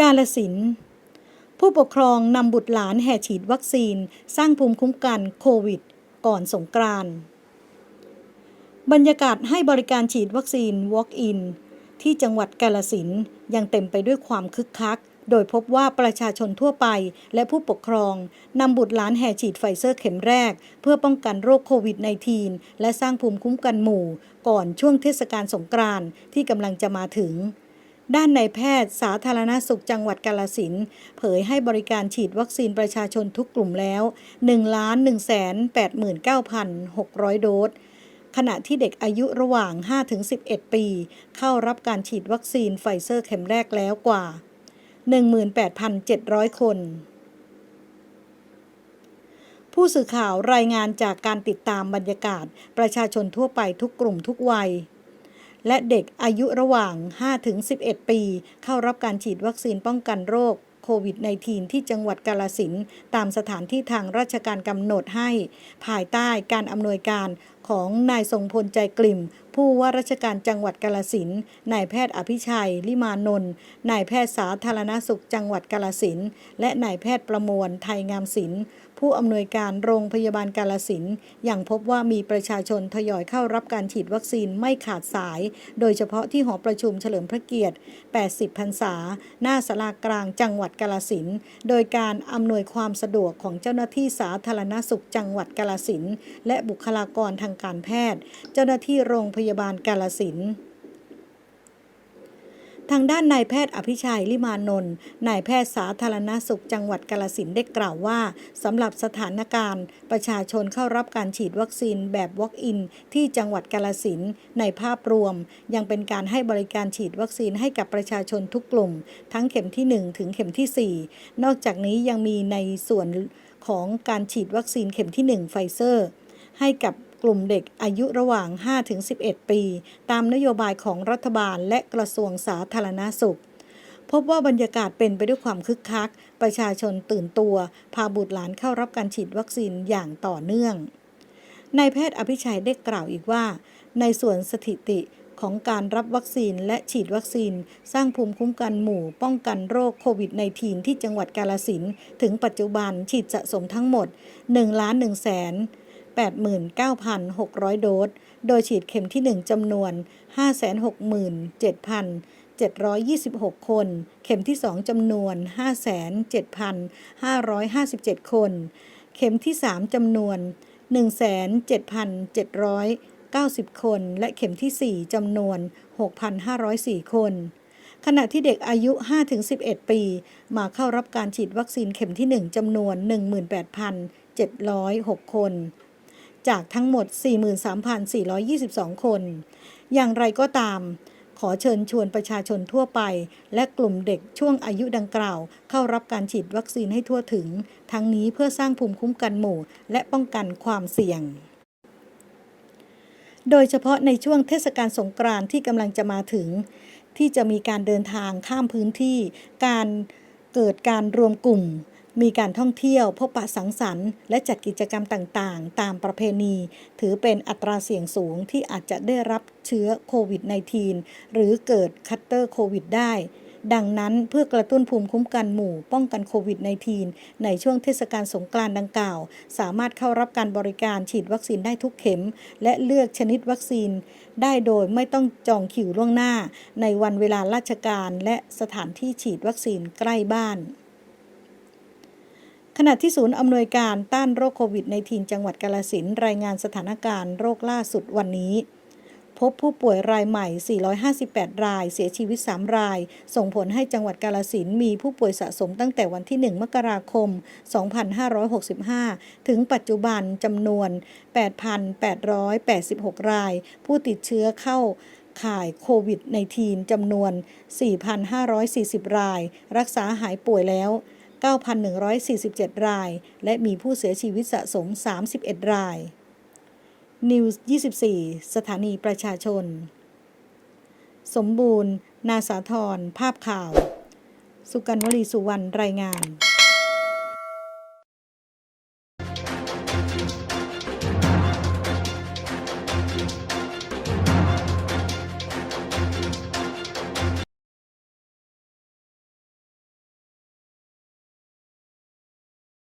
กาลสิน ผู้ปกครองนำบุตรหลานแห่ฉีดวัคซีน สร้างภูมิคุ้มกันโควิด ก่อนสงกรานต์บรรยากาศให้บริการฉีดวัคซีน Walk-in ที่จังหวัดกาลสินยังเต็มไปด้วยความคึกคัก โดยพบว่าประชาชนทั่วไปและผู้ปกครองนำบุตรหลานแห่ฉีดไฟเซอร์เข็มแรก เพื่อป้องกันโรคโควิด -19 และสร้างภูมิคุ้มกันหมู่ ก่อนช่วงเทศกาลสงกรานต์ที่กำลังจะมาถึง ด้านในแพทย์สาธารณสุขจังหวัดกาลสินเผยให้บริการฉีดวัคซีนประชาชนทุกกลุ่มแล้ว1 1 8 9 6 0 0 โดส ขณะที่เด็กอายุระหว่าง 5-11 ปี เข้ารับการฉีดวัคซีนไฟเซอร์เข็มแรกแล้วกว่า 18,700 คน ผู้สื่อข่าวรายงานจากการติดตามบรรยากาศประชาชนทั่วไปทุกกลุ่มทุกวัย และเด็กอายุระหว่าง 5-11 ปี เข้ารับการฉีดวัคซีนป้องกันโรคโควิด -19 ที่จังหวัดกาลสินตามสถานที่ทางราชการกำหนดให้ ภายใต้การอำนวยการของนายทรงพลใจกลิ่ม ผู้ว่าราชการจังหวัดกาลสินนายแพทย์อภิชัย ลิมานนท์นายแพทย์สาธารณสุขจังหวัดกาลสินและนายแพทย์ประมวลไทยงามศิลป์ ผู้อำนวยการโรงพยาบาลกาลสินธุ์ยังพบว่ามีประชาชนทยอยเข้ารับการฉีดวัคซีนไม่ขาดสาย โดยเฉพาะที่หอประชุมเฉลิมพระเกียรติ 80 พรรษา หน้าสลากลางจังหวัดกาลสินโดยการอำนวยความสะดวกของเจ้าหน้าที่สาธารณสุขจังหวัดกาลสินและบุคลากรทางการแพทย์ เจ้าหน้าที่โรงพยาบาลกาลสิน ทางด้านนายแพทย์อภิชัยลิมานนท์นายแพทย์สาธารณสุขจังหวัดกาลสินได้กล่าวว่าสำหรับสถานการณ์ ประชาชนเข้ารับการฉีดวัคซีนแบบ Walk-in ที่จังหวัดกาลสินในภาพรวม ยังเป็นการให้บริการฉีดวัคซีนให้กับประชาชนทุกกลุ่ม ทั้งเข็มที่ 1 ถึงเข็มที่ 4 นอกจากนี้ยังมีในส่วนของการฉีดวัคซีนเข็มที่ 1 ไฟเซอร์ ให้กับ กลุ่มเด็กอายุระหว่าง 5-11 ปี ตามนโยบายของรัฐบาลและกระทรวงสาธารณสุข พบว่าบรรยากาศเป็นไปด้วยความคึกคัก ประชาชนตื่นตัว พาบุตรหลานเข้ารับการฉีดวัคซีนอย่างต่อเนื่องนายแพทย์อภิชัยได้กล่าวอีกว่า ในส่วนสถิติของการรับวัคซีนและฉีดวัคซีน สร้างภูมิคุ้มกันหมู่ป้องกันโรคโควิด -19 ที่จังหวัดกาลสินถึงปัจจุบันฉีดสะสมทั้งหมด1ล้าน1แสน 89,600 โดส โดยฉีดเข็มที่ 1จำนวน 567,726 คน เข็มที่ 2จำนวน 57,557 คน เข็มที่ 3จำนวน 17,790 คน และเข็มที่ 4จำนวน 6,504 คนขณะที่เด็กอายุ 5-11 ปี มาเข้ารับการฉีดวัคซีนเข็มที่ 1จำนวน 18,706 คน จากทั้งหมด 43,422 คน อย่างไรก็ตาม ขอเชิญชวนประชาชนทั่วไป และกลุ่มเด็กช่วงอายุดังกล่าว เข้ารับการฉีดวัคซีนให้ทั่วถึง ทั้งนี้เพื่อสร้างภูมิคุ้มกันหมู่ และป้องกันความเสี่ยงโดยเฉพาะในช่วงเทศกาลสงกรานต์ที่กำลังจะมาถึง ที่จะมีการเดินทางข้ามพื้นที่ การเกิดการรวมกลุ่ม มีการท่องเที่ยวพบปะสังสรรค์และจัดกิจกรรมต่างๆ ตามประเพณี ถือเป็นอัตราเสี่ยงสูงที่อาจจะได้รับเชื้อโควิด -19 หรือเกิดคัตเตอร์โควิดได้ ดังนั้นเพื่อกระตุ้นภูมิคุ้มกันหมู่ป้องกันโควิด -19 ในช่วงเทศกาลสงกรานต์ดังกล่าว สามารถเข้ารับการบริการฉีดวัคซีนได้ทุกเข็ม และเลือกชนิดวัคซีน ได้โดยไม่ต้องจองคิวล่วงหน้า ในวันเวลาราชการและสถานที่ฉีดวัคซีนใกล้บ้าน ขณะที่ศูนย์อำนวยการต้านโรคโควิด -19 จังหวัดกาลสินรายงานสถานการณ์โรคล่าสุดวันนี้ พบผู้ป่วยรายใหม่ 458 ราย เสียชีวิต 3 ราย ส่งผลให้จังหวัดกาลสินมีผู้ป่วยสะสมตั้งแต่วันที่ 1 มกราคม 2565 ถึงปัจจุบันจำนวน 8,886 ราย ผู้ติดเชื้อเข้าข่ายโควิด -19 จำนวน 4,540 ราย รักษาหายป่วยแล้ว 9,147 ราย และมีผู้เสียชีวิตสะสม 31 ราย นิวส์24 สถานีประชาชน สมบูรณ์ นาสาธรภาพข่าว สุกันวลีสุวรรณ รายงาน